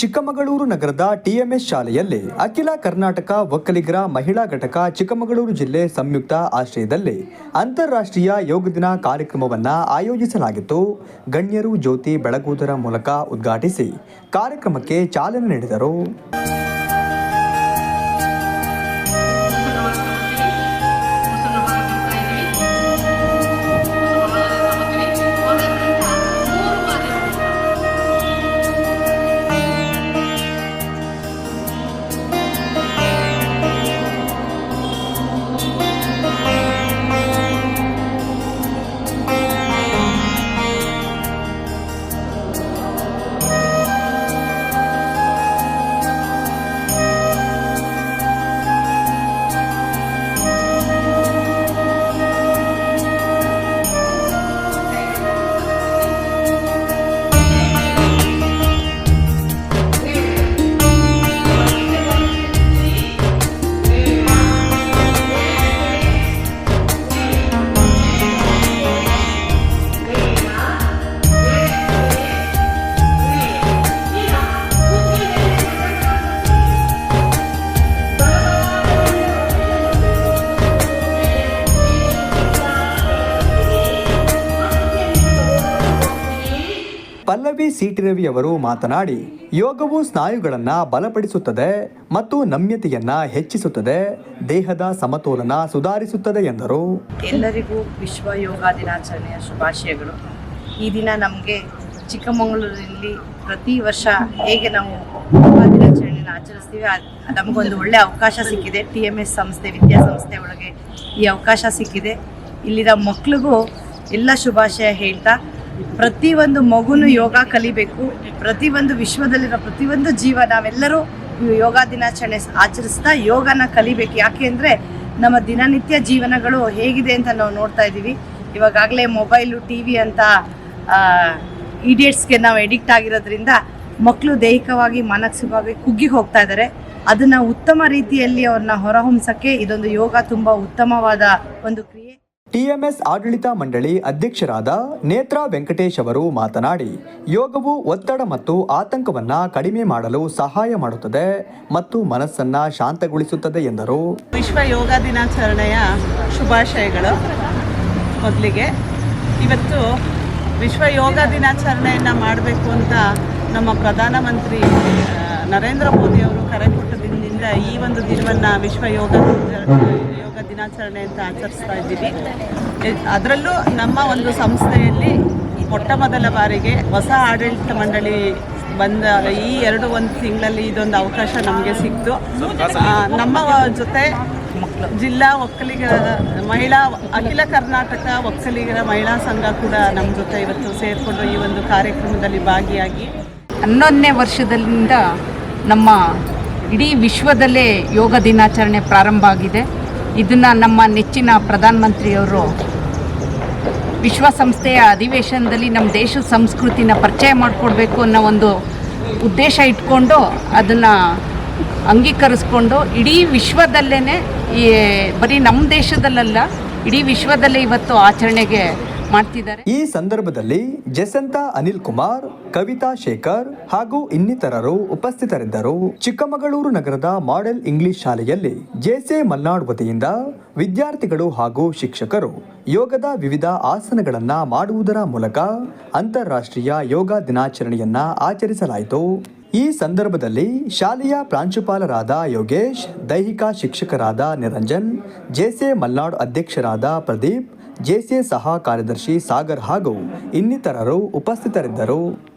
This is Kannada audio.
ಚಿಕ್ಕಮಗಳೂರು ನಗರದ ಟಿಎಂಎಸ್ ಶಾಲೆಯಲ್ಲಿ ಅಖಿಲ ಕರ್ನಾಟಕ ಒಕ್ಕಲಿಗರ ಮಹಿಳಾ ಘಟಕ ಚಿಕ್ಕಮಗಳೂರು ಜಿಲ್ಲೆ ಸಂಯುಕ್ತ ಆಶ್ರಯದಲ್ಲಿ ಅಂತಾರಾಷ್ಟ್ರೀಯ ಯೋಗ ದಿನ ಕಾರ್ಯಕ್ರಮವನ್ನು ಆಯೋಜಿಸಲಾಗಿತ್ತು. ಗಣ್ಯರು ಜ್ಯೋತಿ ಬೆಳಗುವುದರ ಮೂಲಕ ಉದ್ಘಾಟಿಸಿ ಕಾರ್ಯಕ್ರಮಕ್ಕೆ ಚಾಲನೆ ನೀಡಿದರು. ಪಲ್ಲವಿ ಸಿಟಿರವಿ ಅವರು ಮಾತನಾಡಿ, ಯೋಗವು ಸ್ನಾಯುಗಳನ್ನು ಬಲಪಡಿಸುತ್ತದೆ ಮತ್ತು ನಮ್ಯತೆಯನ್ನ ಹೆಚ್ಚಿಸುತ್ತದೆ, ದೇಹದ ಸಮತೋಲನ ಸುಧಾರಿಸುತ್ತದೆ ಎಂದರು. ಎಲ್ಲರಿಗೂ ವಿಶ್ವ ಯೋಗ ದಿನಾಚರಣೆಯ ಶುಭಾಶಯಗಳು. ಈ ದಿನ ನಮಗೆ ಚಿಕ್ಕಮಗಳೂರಿನಲ್ಲಿ ಪ್ರತಿ ವರ್ಷ ಹೇಗೆ ನಾವು ಯೋಗ ದಿನಾಚರಣೆಯನ್ನು ಆಚರಿಸ್ತೀವಿ ನಮಗೊಂದು ಒಳ್ಳೆಯ ಅವಕಾಶ ಸಿಕ್ಕಿದೆ. ಟಿ ಎಂ ಎಸ್ ಸಂಸ್ಥೆ ವಿದ್ಯಾಸಂಸ್ಥೆ ಒಳಗೆ ಈ ಅವಕಾಶ ಸಿಕ್ಕಿದೆ. ಇಲ್ಲಿನ ಮಕ್ಕಳಿಗೂ ಎಲ್ಲ ಶುಭಾಶಯ ಹೇಳ್ತಾ ಪ್ರತಿಯೊಂದು ಮಗುನು ಯೋಗ ಕಲಿಬೇಕು. ಪ್ರತಿಯೊಂದು ವಿಶ್ವದಲ್ಲಿರೋ ಪ್ರತಿಯೊಂದು ಜೀವ ನಾವೆಲ್ಲರೂ ಯೋಗ ದಿನಾಚರಣೆ ಆಚರಿಸ್ತಾ ಯೋಗನ ಕಲಿಬೇಕು. ಯಾಕೆ ಅಂದರೆ ನಮ್ಮ ದಿನನಿತ್ಯ ಜೀವನಗಳು ಹೇಗಿದೆ ಅಂತ ನಾವು ನೋಡ್ತಾ ಇದ್ದೀವಿ. ಇವಾಗಲೇ ಮೊಬೈಲು ಟಿ ವಿ ಅಂತ ಇಡಿಯಟ್ಸ್ಗೆ ನಾವು ಎಡಿಕ್ಟ್ ಆಗಿರೋದ್ರಿಂದ ಮಕ್ಕಳು ದೈಹಿಕವಾಗಿ, ಮಾನಸಿಕವಾಗಿ ಕುಗ್ಗಿ ಹೋಗ್ತಾ ಇದ್ದಾರೆ. ಅದನ್ನು ಉತ್ತಮ ರೀತಿಯಲ್ಲಿ ಅವ್ರನ್ನ ಹೊರಹೊಮ್ಸಕ್ಕೆ ಇದೊಂದು ಯೋಗ ತುಂಬ ಉತ್ತಮವಾದ ಒಂದು ಕ್ರಿಯೆ. ಟಿಎಂಎಸ್ ಆಡಳಿತ ಮಂಡಳಿ ಅಧ್ಯಕ್ಷರಾದ ನೇತ್ರಾ ವೆಂಕಟೇಶ್ ಅವರು ಮಾತನಾಡಿ, ಯೋಗವು ಒತ್ತಡ ಮತ್ತು ಆತಂಕವನ್ನು ಕಡಿಮೆ ಮಾಡಲು ಸಹಾಯ ಮಾಡುತ್ತದೆ ಮತ್ತು ಮನಸ್ಸನ್ನ ಶಾಂತಗೊಳಿಸುತ್ತದೆ ಎಂದರು. ವಿಶ್ವ ಯೋಗ ದಿನಾಚರಣೆಯ ಶುಭಾಶಯಗಳು ಮೊದಲಿಗೆ. ಇವತ್ತು ವಿಶ್ವ ಯೋಗ ದಿನಾಚರಣೆಯನ್ನು ಮಾಡಬೇಕು ಅಂತ ನಮ್ಮ ಪ್ರಧಾನಮಂತ್ರಿ ನರೇಂದ್ರ ಮೋದಿ ಅವರು ಕರೆ ಕೊಟ್ಟ ದಿನದಿಂದ ಈ ಒಂದು ದಿನವನ್ನು ವಿಶ್ವ ಯೋಗ ದಿನಾಚರಣೆ ಅಂತ ಆಚರಿಸ್ತಾ ಇದ್ದೀವಿ. ಅದರಲ್ಲೂ ನಮ್ಮ ಒಂದು ಸಂಸ್ಥೆಯಲ್ಲಿ ಮೊಟ್ಟ ಮೊದಲ ಬಾರಿಗೆ ಹೊಸ ಆಡಳಿತ ಮಂಡಳಿ ಬಂದ ಈ ಎರಡು ಒಂದು ತಿಂಗಳಲ್ಲಿ ಇದೊಂದು ಅವಕಾಶ ನಮಗೆ ಸಿಕ್ತು. ನಮ್ಮ ಜೊತೆ ಜಿಲ್ಲಾ ಒಕ್ಕಲಿಗರ ಮಹಿಳಾ ಅಖಿಲ ಕರ್ನಾಟಕ ಒಕ್ಕಲಿಗರ ಮಹಿಳಾ ಸಂಘ ಕೂಡ ನಮ್ಮ ಜೊತೆ ಇವತ್ತು ಸೇರಿಕೊಂಡು ಈ ಒಂದು ಕಾರ್ಯಕ್ರಮದಲ್ಲಿ ಭಾಗಿಯಾಗಿ ಹನ್ನೊಂದನೇ ವರ್ಷದಿಂದ ನಮ್ಮ ಇಡೀ ವಿಶ್ವದಲ್ಲೇ ಯೋಗ ದಿನಾಚರಣೆ ಪ್ರಾರಂಭ ಆಗಿದೆ. ಇದನ್ನು ನಮ್ಮ ನೆಚ್ಚಿನ ಪ್ರಧಾನಮಂತ್ರಿಯವರು ವಿಶ್ವಸಂಸ್ಥೆಯ ಅಧಿವೇಶನದಲ್ಲಿ ನಮ್ಮ ದೇಶದ ಸಂಸ್ಕೃತಿನ ಪರಿಚಯ ಮಾಡಿಕೊಡ್ಬೇಕು ಅನ್ನೋ ಒಂದು ಉದ್ದೇಶ ಇಟ್ಕೊಂಡು ಅದನ್ನು ಅಂಗೀಕರಿಸ್ಕೊಂಡು ಇಡೀ ವಿಶ್ವದಲ್ಲೇ ಈ ಬರೀ ನಮ್ಮ ದೇಶದಲ್ಲಲ್ಲ, ಇಡೀ ವಿಶ್ವದಲ್ಲೇ ಇವತ್ತು ಆಚರಣೆಗೆ ಮಾಡ್ತಿದ್ದಾರೆ? ಈ ಸಂದರ್ಭದಲ್ಲಿ ಜಸಂತ ಅನಿಲ್ ಕುಮಾರ್, ಕವಿತಾ ಶೇಖರ್ ಹಾಗೂ ಇನ್ನಿತರರು ಉಪಸ್ಥಿತರಿದ್ದರು. ಚಿಕ್ಕಮಗಳೂರು ನಗರದ ಮಾಡೆಲ್ ಇಂಗ್ಲಿಷ್ ಶಾಲೆಯಲ್ಲಿ ಜೆಸೆ ಮಲ್ನಾಡ್ ವತಿಯಿಂದ ವಿದ್ಯಾರ್ಥಿಗಳು ಹಾಗೂ ಶಿಕ್ಷಕರು ಯೋಗದ ವಿವಿಧ ಆಸನಗಳನ್ನ ಮಾಡುವುದರ ಮೂಲಕ ಅಂತಾರಾಷ್ಟ್ರೀಯ ಯೋಗ ದಿನಾಚರಣೆಯನ್ನ ಆಚರಿಸಲಾಯಿತು. ಈ ಸಂದರ್ಭದಲ್ಲಿ ಶಾಲೆಯ ಪ್ರಾಂಶುಪಾಲರಾದ ಯೋಗೇಶ್, ದೈಹಿಕ ಶಿಕ್ಷಕರಾದ ನಿರಂಜನ್, ಜೆಸೆ ಮಲ್ನಾಡ್ ಅಧ್ಯಕ್ಷರಾದ ಪ್ರದೀಪ್ ಜೆಸೆ ಸಹ ಕಾರ್ಯದರ್ಶಿ ಸಾಗರ್ ಹಾಗೂ ಇನ್ನಿತರರು ಉಪಸ್ಥಿತರಿದ್ದರು.